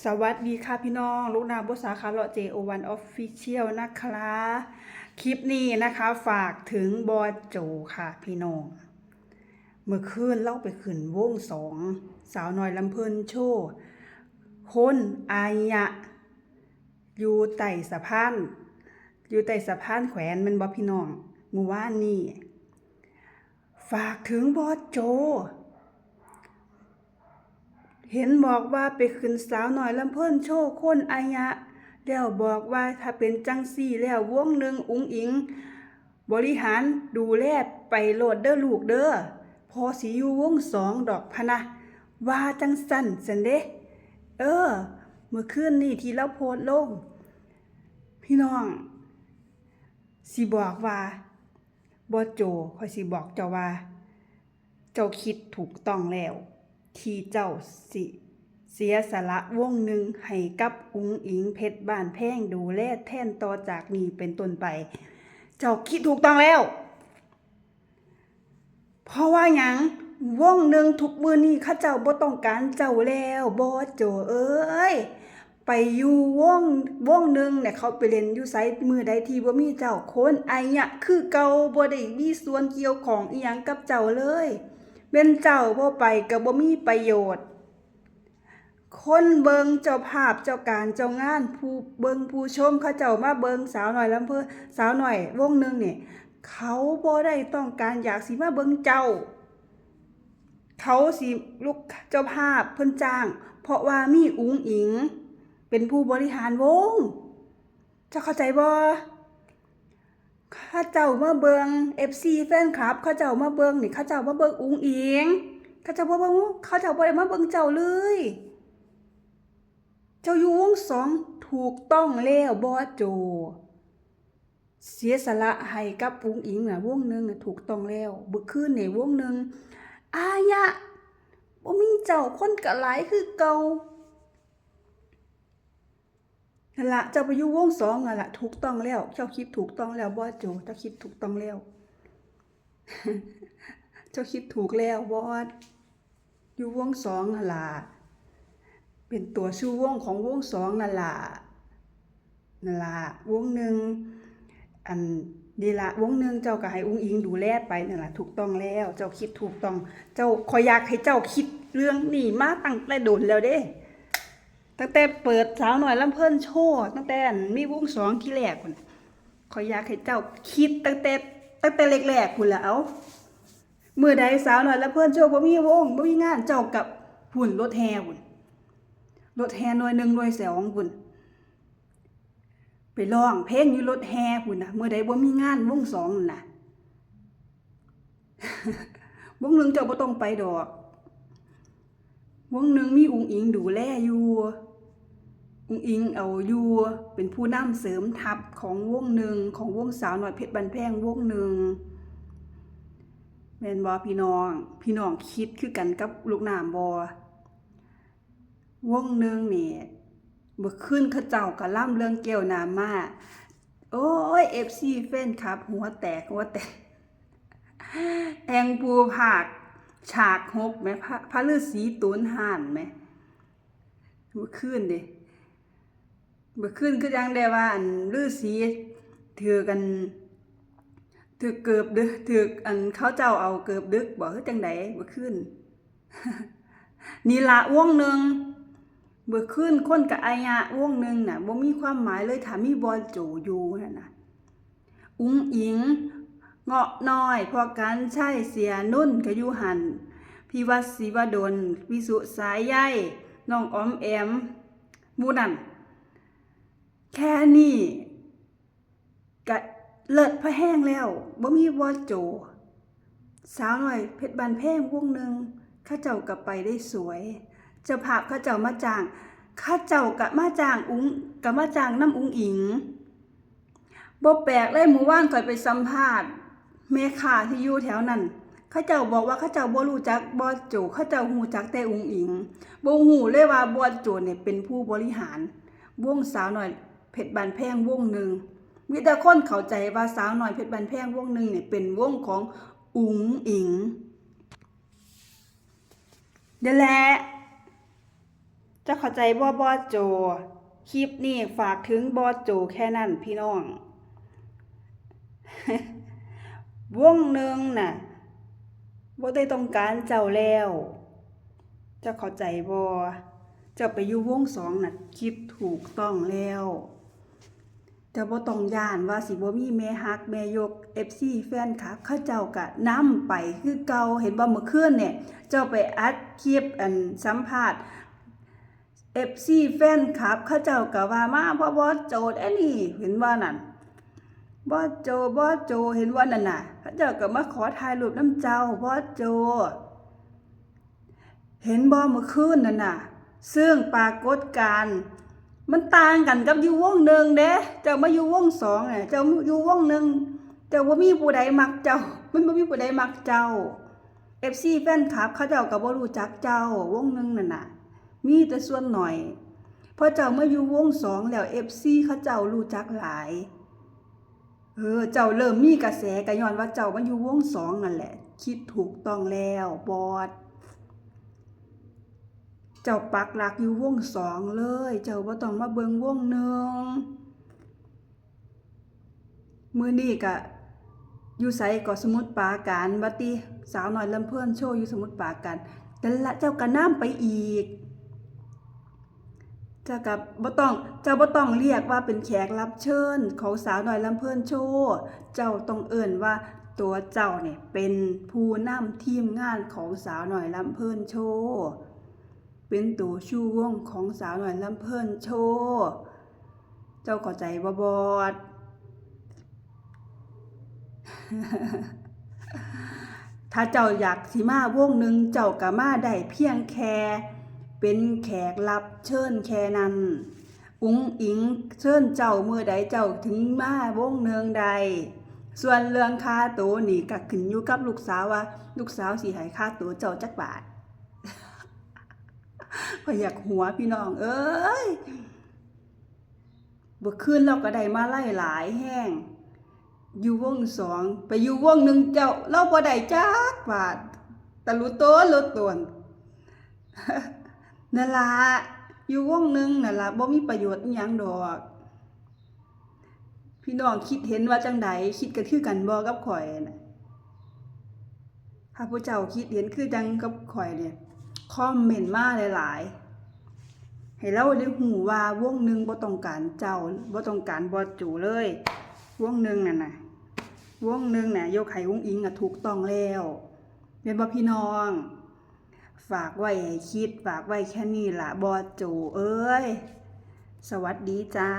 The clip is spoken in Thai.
สวัสดีค่ะพี่น้อง ลูกนาบุษาคาร์ลเจโอวันออฟฟิเชียลนะคะ คลิปนี้นะคะฝากถึงบอโจค่ะพี่น้อง เมื่อคืนเล่าไปขึ้นวงสอง สาวน้อยลำเพลินโชว์คนอายะ อยู่ไต่สะพาน อยู่ไต่สะพานแขวนมันบอพี่น้องมู่ว่านนี่ ฝากถึงบอโจ เห็นบอกว่าไปขึ้นสาวหน่อยลำเพิ่นโชว์คนอายะ แล้วบอกว่าถ้าเป็นจังซี่แล้ววงหนึ่งอุงอิง บริหารดูแลไปโหลดเด้อลูกเด้อพอสิอยู่วงสองดอกพะนะว่าจังสั่นสันเด้เออ เมื่อคืนนี่ที่เราโพสลง พี่น้องสิบอกว่าบอโจคอยสิบอกเจ้าว่า เจ้าคิดถูกต้องแล้ว ที่เจ้าสิ เสียสละวงหนึ่งให้กับอุ้งอิงเพชรบ้านแพงดูแลแท่นต่อจากนี้เป็นต้นไป เจ้าคิดถูกต้องแล้ว เพราะว่าหยังวงหนึ่งทุกมือนี่ข้าเจ้าบ่ต้องการเจ้าแล้วบอสโจเอ้ยไปอยู่วงวงหนึ่งเนี่ยเขาไปเล่นอยู่ไซมือใดที่บ่มีเจ้าคนไอ้เนี่ยคือเก่าบ่ได้มีส่วนเกี่ยวของอีหยังกับเจ้าเลย เป็นเจ้าบ่ไปก็บ่มีประโยชน์ คนเบิงเจ้าภาพเจ้าการเจ้างานผู้เบิงผู้ชมเขาเจ้ามาเบิงสาวหน่อยลำเพอสาวหน่อยวงหนึ่งเนี่ยเขาบ่ได้ต้องการอยากสิมาเบิงเจ้า เขาสิลูกเจ้าภาพเพิ่นจ้าง เพราะว่ามีอุ๋งอิง เป็นผู้บริหารวงจะเข้าใจบ่ ข้าเจ้ามาเบิง FC แฟนคลับเขาเจ้ามาเบิงนี่เขาเจ้ามาเบิงอุ๋งอิงเขาเจ้าบ่เบิงเขาเจ้าบ่ได้มาเบิงเจ้าเลย เจ้าอยู่วงสองถูกต้องแล้วบอสโจ เสียสละให้กับอุ๋งอิงน่ะวงหนึงน่ะถูกต้องแล้วบึกคืนนี่วงหนึ่งอายะบ่มีเจ้าคนกะหลายคือเก่า นั่นละเจ้าไปอยู่วงสองนั่นละถูกต้องแล้วเจ้าคิดถูกต้องแล้วบอสโจเจ้าคิดถูกต้องแล้ว เจ้าคิดถูกแล้วบอสอยู่วงสองนั่นละเป็นตัวชื่อวงของวงสองนั่นละนั่นละวงหนึ่งอันดีละวงหนึ่งเจ้าก็ให้อุ้งอิงดูแลไปนั่นละถูกต้องแล้ว เจ้าคิดถูกต้อง เจ้าขอยอยากให้เจ้าคิดเรื่องนี้มาตั้งแต่โดนแล้วเด้ ตั้งแต่เปิดสาวหน่อยลำเพิ่นโชว์ตั้งแต่มีวงสองที่แรกคุณขอยอยากให้เจ้าคิดตั้งแต่ตั้งแต่แรกๆคุณละเอาเมื่อใดสาวหน่อยลำเพิ่นโชว์บ่มีวงบ่มีงานเจ้ากับหุ่นรถแห่หุ่นรถแห่หน่วยหนึ่งหน่วยสองหุ่นไปร้องเพลงอยู่รถแห่หุ่นนะเมื่อใดบ่มีงานวงสองนั่นน่ะวงหนึ่งเจ้าบ่ต้องไปดอกวงหนึ่งมีอุงอิงดูแลอยู่ อุงอิงเอาอยู่เป็นผู้นำเสริมทัพของวงหนึ่งของวงสาวหน่อยเพชรบันแพงวงหนึ่งแมนบอพี่น้อง พี่น้องคิดคือกันกับลูกน้ำบอวงหนึ่งนี่เมื่อขึ้นขาเจ้ากะล่ำเรื่องเกี่ยวน้ำมาโอ้ยเอฟซีแฟนครับ หัวแตกหัวแตกแองปูผากฉากหกไหมพระพระฤาษีตูนห่านไหมเมื่อคืนเดิ เมื่อคืนก็ยังได้ว่าอันฤาษีถือกันถือเกือบดึกถืออันเขาเจ้าเอาเกือบดึกบอกเฮ้จังไดเมื่อคืนนี่ละวงหนึ่งเมื่อคืนคนกับอายะวงหนึ่งน่ะบ่มีความหมายเลยถามีบอลโจอยู่นั่นน่ะอุ้งอิงเงาะน้อยพอกันใช่เสียนุ่นกยู่หันพี่วัดศิวดลวิสุสายใยน้องออมแอมมูนัน แค่นี้กะเลิศพระแห้งแล้วบ่มีวอโจ สาวหน่อยเพชรบานแพงวงหนึ่งข้าเจ้ากลับไปได้สวยเจ้าภาพข้าเจ้ามาจ้างข้าเจ้ากะมาจ้างอุ้งกะมาจ้างน้ำอุ้งอิงบ่แปลกเลยหมู่ว่านก่อยไปสัมภาษณ์แม่ค้าที่อยู่แถวนั้นเขาเจ้าบอกว่าเขาเจ้าบ่รู้จักบอสโจเขาเจ้าฮู้จักแต่อุ้งอิงบ่ฮู้เลยว่าบอสโจเนี่ยเป็นผู้บริหารวงสาวหน่อย เพชรบานแพงวงหนึ่งมีแต่คนเข้าใจว่าสาวหน่อยเพชรบานแพงวงหนึ่งเนี่ยเป็นวงของอุงอิงเดี๋ยวแหละเจะเข้าใจบ่บอโจ คลิปนี้ฝากถึงบอโจแค่นั้นพี่น้อง วงหนึ่งน่ะบ่ได้ต้องการเจ้าแล้วเจ้าเข้าใจบ่เจ้าไปอยู่วงสองน่ะคิดถูกต้องแล้ว เจ้าบ่ต้องย่านว่าสิบ่มีแม่ฮักแม่ยก FC แฟนคลับเขาเจ้าก็นํไปคือเก่าเห็นบ่เมื่อคืนเนี่ย เจ้าไปอัดคลิปอันสัมภาษณ์ FC แฟนคลับเขาเจ้าก็ว่ามาเพราะบอสโจดอันนี้เห็นว่านั่นบอสโจบอสโจเห็นว่านั่นน่ะเขาเจ้าก็มาขอถ่ายรูปน้ำเจ้าบอสโจ เห็นบ่เมื่อคืนนั่นน่ะ ซึ่งปรากฏการณ์ มันต่างกันกับอยู่วงหนึ่งเด้ เจ้ามาอยู่วงสองน่ะเจ้าอยู่วงหนึ่งเจ้าว่ามีผู้ใดมักเจ้า มันบ่มีผู้ใดมักเจ้า FC แฟนคลับเขาเจ้าก็บ่รู้จักเจ้าวงหนึ่งนั่นน่ะ มีแต่ส่วนหน่อยพอเจ้ามาอยู่วงสองแล้ว FC เขาเจ้ารู้จักหลายเออเจ้าเริ่มมีกระแสก็ย้อนว่าเจ้ามาอยู่วงสองนั่นแหละ คิดถูกต้องแล้วบอส เจ้าปักหลักอยู่วงสองเลย เจ้าบ่ต้องมาเบิงวงหนึ่งมือนี้ก็อยู่ไสก็สมุทรปาการบัดติสาวหน้อยลำเพิ่อนโชว์อยู่สมุทรปาการแต่ละเจ้าก็น้ำไปอีกเจ้ากับบ่ต้องเจ้าบ่ต้องเรียกว่าเป็นแขกรับเชิญของสาวหน้อยลำเพิ่อนโชว์เจ้าต้องเอิ่นว่าตัวเจ้าเนี่ยเป็นผู้นำทีมงานของสาวหน้อยลำเพิ่อนโชว์ เป็นตัวชูวงของสาวหน้อยลำเพิ่นโชว์เจ้าเข้าใจบ่บอดถ้าเจ้าอยากสิมาวงหนึ่งเจ้าก็มาได้เพียงแค่ เป็นแขกรับเชิญแค่นั้นอุ๋งอิงเชิญเจ้าเมื่อใดเจ้าถึงมาวงเนืองใด ส่วนเรื่องค่าตัวนี่ก็ขึ้นอยู่กับลูกสาวว่า ลูกสาวสิให้ค่าตัวเจ้าจักบาท พอยากหัวพี่น้อง เอ้ยบ่คืนเราก็ได้มาไล่หลายแห้ง อยู่วงสองไปอยู่วงหนึ่งเจ้า เราบ่ได้จักบาทตะลุโตนลุตวนนั่นละอยู่วงหนึ่งนั่นละบ่มีประโยชน์อิหยังดอก พี่น้องคิดเห็นว่าจังใดคิดกันคือกันบ่กับข่อยนะถ้าผู้เจ้าคิดเห็นคือจังกับข่อยเนี่ย คอมเมนต์มาหลายๆ ให้เราได้หูว่าวงหนึ่งบ่ต้องการเจ้าบ่ต้องการบอจูเลย วงหนึ่งน่ะนะวงหนึ่งน่ะยกไข่วงอิงอะถูกต้องแล้วเป็นบ่พี่น้อง ฝากไว้ให้คิดฝากไว้แค่นี้ละบอจูเอ้ย สวัสดีจ้า